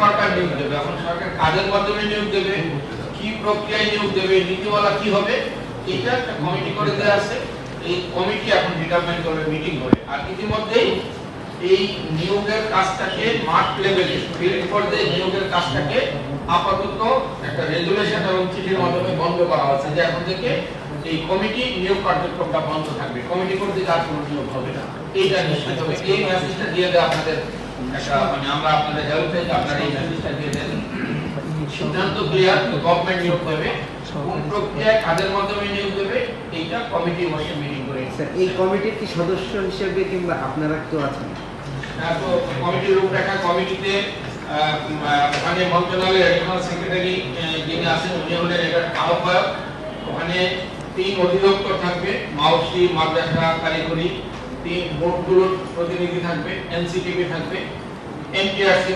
সরকার নিয়োগ দেবে, এখন সরকার কাজের মাধ্যমে নিয়োগ দেবে, কি প্রক্রিয়ায় নিয়োগ দেবে, নীতিমালা কি হবে, এটা একটা কমিটি করে দেওয়া আছে। এই কমিটি এখন ডিটারমাইন করবে মিটিং করে আর ইতিমধ্যেই এই নিয়োগের কাজটাকে মাঠ লেভেলে ফিল্ড পর্যায়ে নিয়োগের কাজটাকে আপাতত একটা রেজুলেশন এবং চিঠির মাধ্যমে বন্ধ করা হচ্ছে যে এখন থেকে এই কমিটি নিয়োগ কার্যক্রমটা বন্ধ থাকবে। কমিটি করতে আর কোনো নিয়োগ হবে না। এইটা নিশ্চিত হবে। এই মেসেজটা দিয়ে দেয় আপনাদের মানে আমরা আপনাদের হেল্প থেকে আপনারা এই মেসেজটা দিয়ে দেন। সিদ্ধান্ত ক্লিয়ার গভর্নমেন্ট নিয়োগ দেবে কোন প্রক্রিয়ায় কাজের মাধ্যমে নিয়োগ দেবে এইটা কমিটি বসে মিটিং করে এই কমিটির কি সদস্য হিসেবে কিংবা আপনারা কেউ আছেন? হ্যাঁ, তো কমিটির রূপরেখা কমিটিতে আহ, ওখানে মন্ত্রণালয়ের এডিশনাল সেক্রেটারি যিনি আছেন উনি হলেন এটার আহ্বায়ক। ওখানে তিন অধিদপ্তর থাকবে মাউসি মাদ্রাসা কারিগরি। তিন বোর্ডগুলোর প্রতিনিধি থাকবে এনসিটিভি থাকবে এনটিআরসি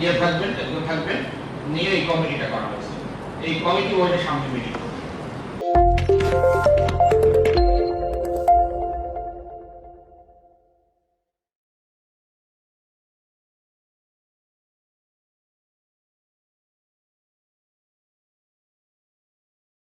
ইয়ে থাকবেন এগুলো থাকবেন নিয়ে এই কমিটিটা করা হয়েছে। এই কমিটি ওয়ার্ডের সামনে মিটিং